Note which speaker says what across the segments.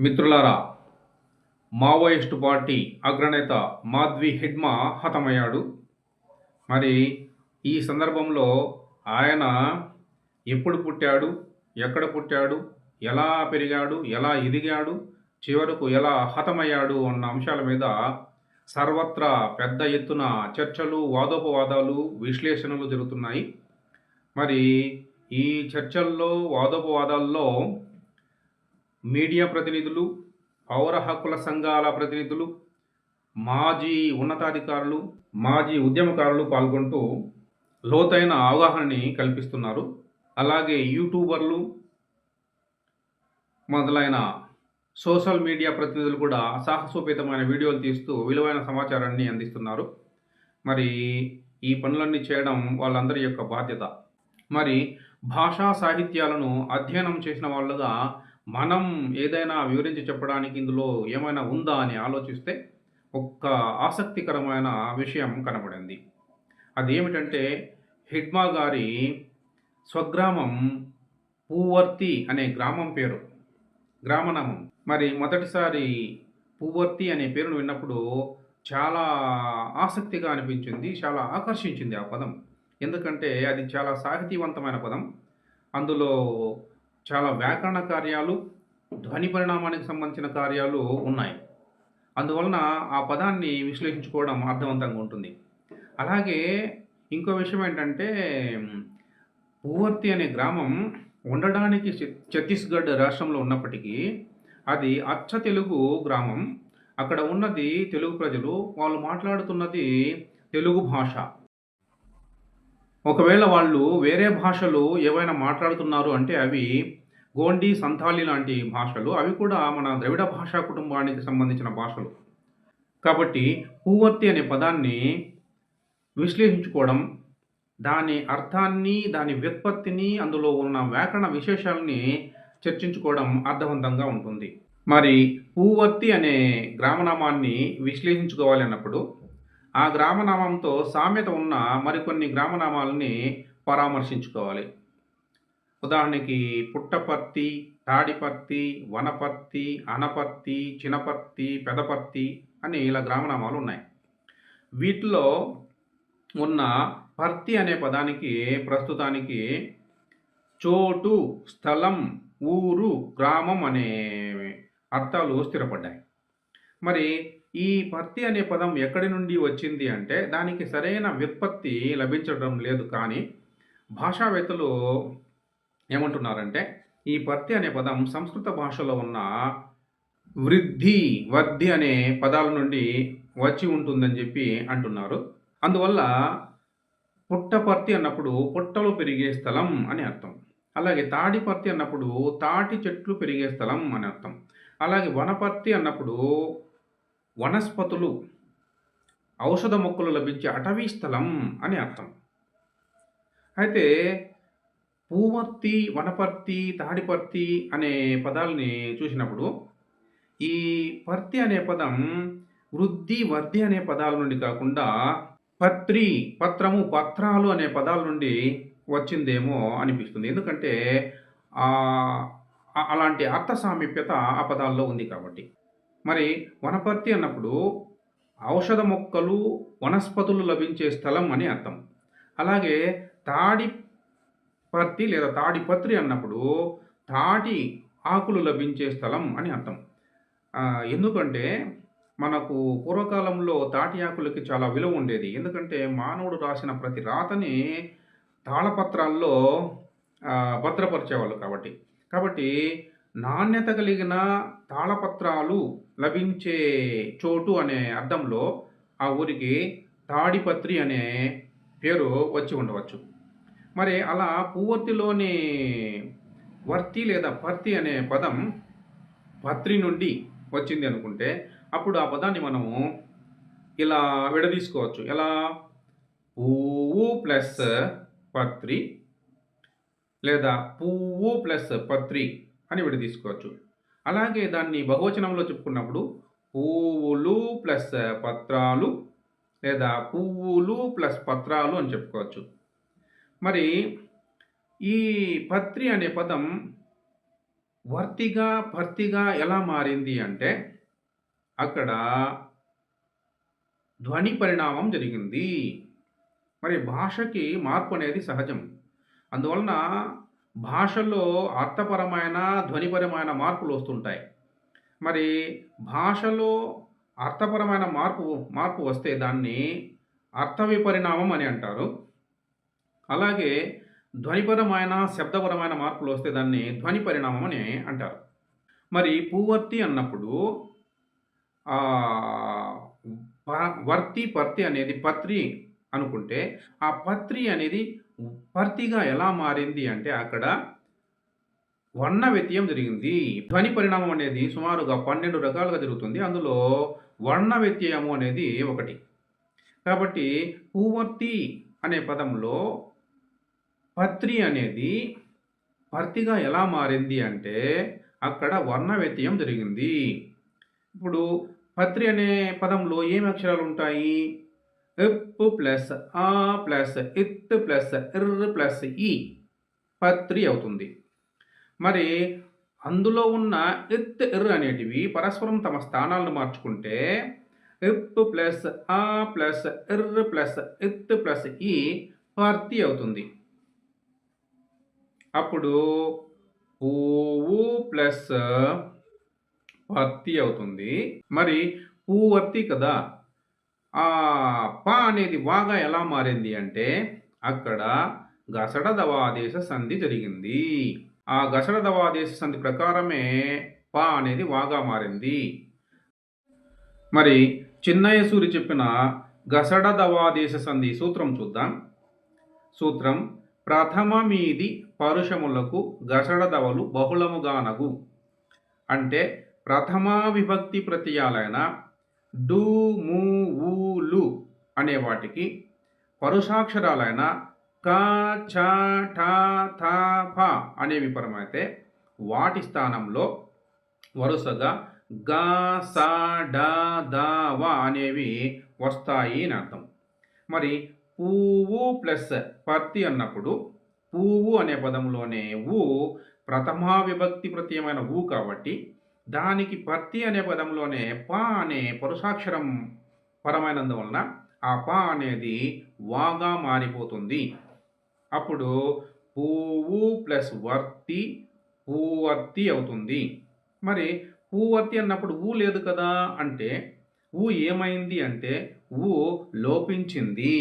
Speaker 1: మిత్రులారా Maoist party అగ్రనేత మాధ్వి హిడ్మా హతమయ్యాడు. మరి ఈ సందర్భంలో ఆయన ఎప్పుడు పుట్టాడు ఎక్కడ పుట్టాడు ఎలా పెరిగాడు ఎలా ఎదిగాడు చివరకు ఎలా హతమయ్యాడు అన్న అంశాల మీద సర్వత్రా పెద్ద ఎత్తున చర్చలు వాదోపవాదాలు విశ్లేషణలు జరుగుతున్నాయి. మరి ఈ చర్చల్లో వాదోపవాదాల్లో మీడియా ప్రతినిధులు పౌర హక్కుల సంఘాల ప్రతినిధులు మాజీ ఉన్నతాధికారులు మాజీ ఉద్యమకారులు పాల్గొంటూ లోతైన అవగాహనని కల్పిస్తున్నారు. అలాగే యూట్యూబర్లు మొదలైన సోషల్ మీడియా ప్రతినిధులు కూడా సాహసోపేతమైన వీడియోలు తీస్తూ విలువైన సమాచారాన్ని అందిస్తున్నారు. మరి ఈ పనులన్నీ చేయడం వాళ్ళందరి యొక్క బాధ్యత. మరి భాషా సాహిత్యాలను అధ్యయనం చేసిన వాళ్ళుగా మనం ఏదైనా వివరించి చెప్పడానికి ఇందులో ఏమైనా ఉందా అని ఆలోచిస్తే ఒక్క ఆసక్తికరమైన విషయం కనబడింది. అదేమిటంటే హిడ్మా గారి స్వగ్రామం పూవర్తి అనే గ్రామం పేరు. గ్రామనామం. మరి మొదటిసారి పూవర్తి అనే పేరును విన్నప్పుడు చాలా ఆసక్తిగా అనిపించింది చాలా ఆకర్షించింది ఆ పదం. ఎందుకంటే అది చాలా సాహితీవంతమైన పదం. అందులో చాలా వ్యాకరణ కార్యాలు ధ్వని పరిణామానికి సంబంధించిన కార్యాలు ఉన్నాయి. అందువలన ఆ పదాన్ని విశ్లేషించుకోవడం అర్థవంతంగా ఉంటుంది. అలాగే ఇంకో విషయం ఏంటంటే పూవర్తి అనే గ్రామం ఉండడానికి ఛత్తీస్గఢ్ రాష్ట్రంలో ఉన్నప్పటికీ అది అచ్చ తెలుగు గ్రామం. అక్కడ ఉన్నది తెలుగు ప్రజలు వాళ్ళు మాట్లాడుతున్నది తెలుగు భాష. ఒకవేళ వాళ్ళు వేరే భాషలు ఏవైనా మాట్లాడుతున్నారు అంటే అవి గోండి సంథాలి లాంటి భాషలు. అవి కూడా మన ద్రవిడ భాషా కుటుంబానికి సంబంధించిన భాషలు. కాబట్టి పూవర్తి అనే పదాన్ని విశ్లేషించుకోవడం దాని అర్థాన్ని దాని వ్యుత్పత్తిని అందులో ఉన్న వ్యాకరణ విశేషాలని చర్చించుకోవడం అర్థవంతంగా ఉంటుంది. మరి పూవర్తి అనే గ్రామనామాన్ని విశ్లేషించుకోవాలి అన్నప్పుడు ఆ గ్రామనామంతో సామెత ఉన్న మరికొన్ని గ్రామనామాలని పరామర్శించుకోవాలి. ఉదాహరణకి పుట్టపర్తి తాడిపర్తి వనపర్తి అనపర్తి చినపర్తి పెదపర్తి అని ఇలా గ్రామనామాలు ఉన్నాయి. వీటిలో ఉన్న పర్తి అనే పదానికి ప్రస్తుతానికి చోటు స్థలం ఊరు గ్రామం అనే అర్థాలు స్థిరపడ్డాయి. మరి ఈ పర్తి అనే పదం ఎక్కడి నుండి వచ్చింది అంటే దానికి సరైన వ్యుత్పత్తి లభించడం లేదు. కానీ భాషావేత్తలు ఏమంటున్నారంటే ఈ పత్తి అనే పదం సంస్కృత భాషలో ఉన్న వృద్ధి వర్ధి అనే పదాల నుండి వచ్చి ఉంటుందని చెప్పి అంటున్నారు. అందువల్ల పుట్టపర్తి అన్నప్పుడు పుట్టలు పెరిగే స్థలం అని అర్థం. అలాగే తాడిపర్తి అన్నప్పుడు తాటి చెట్లు పెరిగే స్థలం అని అర్థం. అలాగే వనపర్తి అన్నప్పుడు వనస్పతులు ఔషధ మొక్కలు లభించే అటవీ స్థలం అని అర్థం. అయితే పూవర్తి వనపర్తి తాడిపర్తి అనే పదాలని చూసినప్పుడు ఈ పర్తి అనే పదం వృద్ధి వర్ధి అనే పదాల నుండి కాకుండా పత్రి పత్రము పత్రాలు అనే పదాల నుండి వచ్చిందేమో అనిపిస్తుంది. ఎందుకంటే అలాంటి అర్థ సామీప్యత ఆ పదాల్లో ఉంది కాబట్టి. మరి వనపర్తి అన్నప్పుడు ఔషధ మొక్కలు వనస్పతులు లభించే స్థలం అని అర్థం. అలాగే తాడి పర్తి లేదా తాడిపత్రి అన్నప్పుడు తాటి ఆకులు లభించే స్థలం అని అర్థం. ఎందుకంటే మనకు పూర్వకాలంలో తాటి ఆకులకి చాలా విలువ ఉండేది. ఎందుకంటే మానవుడు రాసిన ప్రతి రాతని తాళపత్రాల్లో భద్రపరిచేవాళ్ళు కాబట్టి. కాబట్టి నాణ్యత కలిగిన తాళపత్రాలు లభించే చోటు అనే అర్థంలో ఆ ఊరికి తాడిపత్రి అనే పేరు వచ్చి ఉండవచ్చు. మరి అలా పువ్వొత్తిలోని వర్తి లేదా పర్తి అనే పదం పత్రి నుండి వచ్చింది అనుకుంటే అప్పుడు ఆ పదాన్ని మనము ఇలా విడదీసుకోవచ్చు. ఎలా? పువ్వు ప్లస్ పత్రి లేదా పువ్వు ప్లస్ పత్రి అని విడదీసుకోవచ్చు. అలాగే దాన్ని బహువచనంలో చెప్పుకున్నప్పుడు పువ్వులు ప్లస్ పత్రాలు లేదా పువ్వులు ప్లస్ పత్రాలు అని చెప్పుకోవచ్చు. మరి ఈ పత్రి అనే పదం వర్తిగా భర్తిగా ఎలా మారింది అంటే అక్కడ ధ్వని పరిణామం జరిగింది. మరి భాషకి మార్పు అనేది సహజం. అందువలన భాషలో అర్థపరమైన ధ్వనిపరమైన మార్పులు వస్తుంటాయి. మరి భాషలో అర్థపరమైన మార్పు మార్పు వస్తే దాన్ని అర్థ విపరిణామం అని అంటారు. అలాగే ధ్వనిపరమైన శబ్దపరమైన మార్పులు వస్తే దాన్ని ధ్వని పరిణామం అని అంటారు. మరి పూవర్తి అన్నప్పుడు వర్తి పర్తి అనేది పత్రి అనుకుంటే ఆ పత్రి అనేది పర్తిగా ఎలా మారింది అంటే అక్కడ వర్ణ వ్యత్యయం జరిగింది. ధ్వని పరిణామం అనేది సుమారుగా పన్నెండు రకాలుగా జరుగుతుంది. అందులో వర్ణ వ్యత్యయము అనేది ఒకటి. కాబట్టి పూవర్తి అనే పదంలో పత్రి అనేది పర్తిగా ఎలా మారింది అంటే అక్కడ వర్ణ వ్యత్యయం జరిగింది. ఇప్పుడు పత్రి అనే పదంలో ఏమి అక్షరాలు ఉంటాయి? ఎప్ ప్లస్ ఆ ప్లస్ ఇత్ ప్లస్ ఇర్ ప్లస్ ఈ పత్రి అవుతుంది మరి అందులో ఉన్న ఇత్ ఇర్ అనేటివి పరస్పరం తమ స్థానాలను మార్చుకుంటే ఇప్ ప్లస్ ఆ ప్లస్ ఇర్ ప్లస్ ఇత్ ప్లస్ ఈ పర్తి అవుతుంది అప్పుడు పువ్వు ప్లస్ పర్తి అవుతుంది మరి పూవర్తి కదా ఆ ప అనేది వాగా ఎలా మారింది అంటే అక్కడ గసడ దవాదేశ సంధి జరిగింది. ఆ గసడ దవాదేశ సంధి ప్రకారమే ప అనేది వాగా మారింది. మరి చిన్నయ్య సూరి చెప్పిన గసడ దవాదేశ సంధి సూత్రం చూద్దాం. సూత్రం ప్రథమ మీది పరుషములకు గసడదవలు బహుళముగానగు. అంటే ప్రథమా విభక్తి ప్రత్యయాలైన డు ము ఊ, లు అనే వాటికి పరుషాక్షరాలైన క చ ఠ థ ఫ అనేవి పరమైతే వాటి స్థానంలో వరుసగా గ స డ ద వ అనేవి వస్తాయి అని అర్థం. మరి పువ్వు ప్లస్ పర్తి అన్నప్పుడు పువ్వు అనే పదంలోనే ఊ ప్రథమా విభక్తి ప్రత్యయమైన ఊ కాబట్టి దానికి పర్తి అనే పదంలోనే ప అనే పరుసాక్షరం పరమైనందువలన ఆ ప అనేది వాగా మారిపోతుంది. అప్పుడు పువ్వు ప్లస్ వర్తి పూవర్తి అవుతుంది. మరి పూవర్తి అన్నప్పుడు ఊ లేదు కదా అంటే ఊ ఏమైంది అంటే ఊ లోపించింది.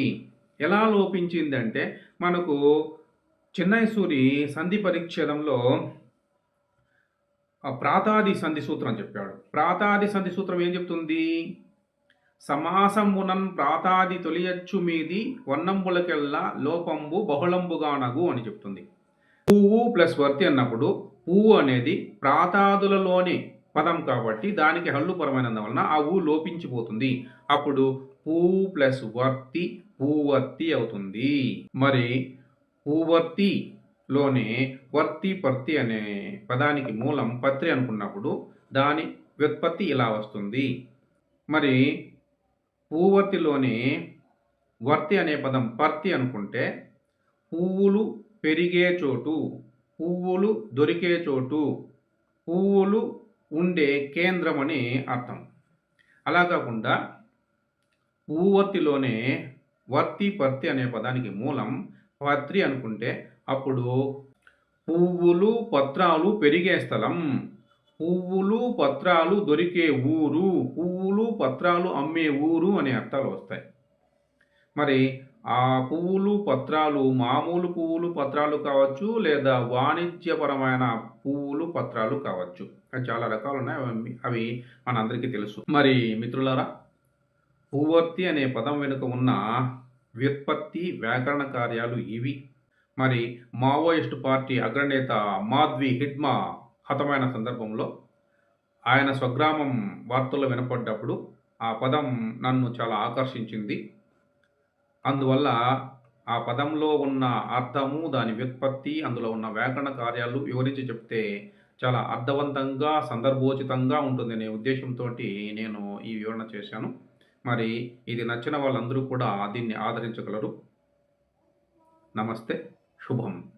Speaker 1: ఎలా లోపించింది అంటే మనకు చిన్నయసూరి సంధి పరిచ్ఛేదంలో ప్రాతాది సంధి సూత్రం చెప్పాడు. ప్రాతాది సంధి సూత్రం ఏం చెప్తుంది? సమాసమునన్ ప్రాతాది తొలియచ్చు మీది వన్నంబులకెల్లా లోపంబు బహుళంబుగానగు అని చెప్తుంది. పువ్వు ప్లస్ వర్తి అన్నప్పుడు పువ్వు అనేది ప్రాతాదులలోని పదం కాబట్టి దానికి హల్లుపరమైనందు వలన ఆ ఊ లోపించిపోతుంది. అప్పుడు పువ్వు ప్లస్ వర్తి పూవర్తి అవుతుంది. మరి పూవర్తి లోని వర్తి పర్తి అనే పదానికి మూలం పత్రి అనుకున్నప్పుడు దాని వ్యుత్పత్తి ఇలా వస్తుంది. మరి పూవర్తిలోని వర్తి అనే పదం పర్తి అనుకుంటే పువ్వులు పెరిగే చోటు పువ్వులు దొరికే చోటు పువ్వులు ఉండే కేంద్రం అని అర్థం. అలా కాకుండా పూవర్తిలోనే వర్తి పర్తి అనే పదానికి మూలం పత్రి అనుకుంటే అప్పుడు పువ్వులు పత్రాలు పెరిగే స్థలం. పువ్వులు పత్రాలు దొరికే ఊరు. పువ్వులు పత్రాలు అమ్మే ఊరు అనే అర్థాలు వస్తాయి. మరి ఆ పువ్వులు పత్రాలు మామూలు పువ్వులు పత్రాలు కావచ్చు లేదా వాణిజ్యపరమైన పువ్వులు పత్రాలు కావచ్చు. అవి చాలా రకాలు ఉన్నాయి అవి- అవి మనందరికీ తెలుసు. మరి మిత్రులారా పూవర్తి అనే పదం వెనుక ఉన్న వ్యుత్పత్తి వ్యాకరణ కార్యాలు ఇవి. మరి మావోయిస్టు పార్టీ అగ్రనేత మాధ్వి హిడ్మా హతమైన సందర్భంలో ఆయన స్వగ్రామం వార్తల్లో వినపడ్డప్పుడు ఆ పదం నన్ను చాలా ఆకర్షించింది. అందువల్ల ఆ పదంలో ఉన్న అర్థము దాని వ్యుత్పత్తి అందులో ఉన్న వ్యాకరణ కార్యాలు వివరించి చెప్తే చాలా అర్థవంతంగా సందర్భోచితంగా ఉంటుందనే ఉద్దేశంతో నేను ఈ వివరణ చేశాను. మరి ఇది నచ్చిన వాళ్ళందరూ కూడా దీన్ని ఆదరించగలరు. నమస్తే. Bon.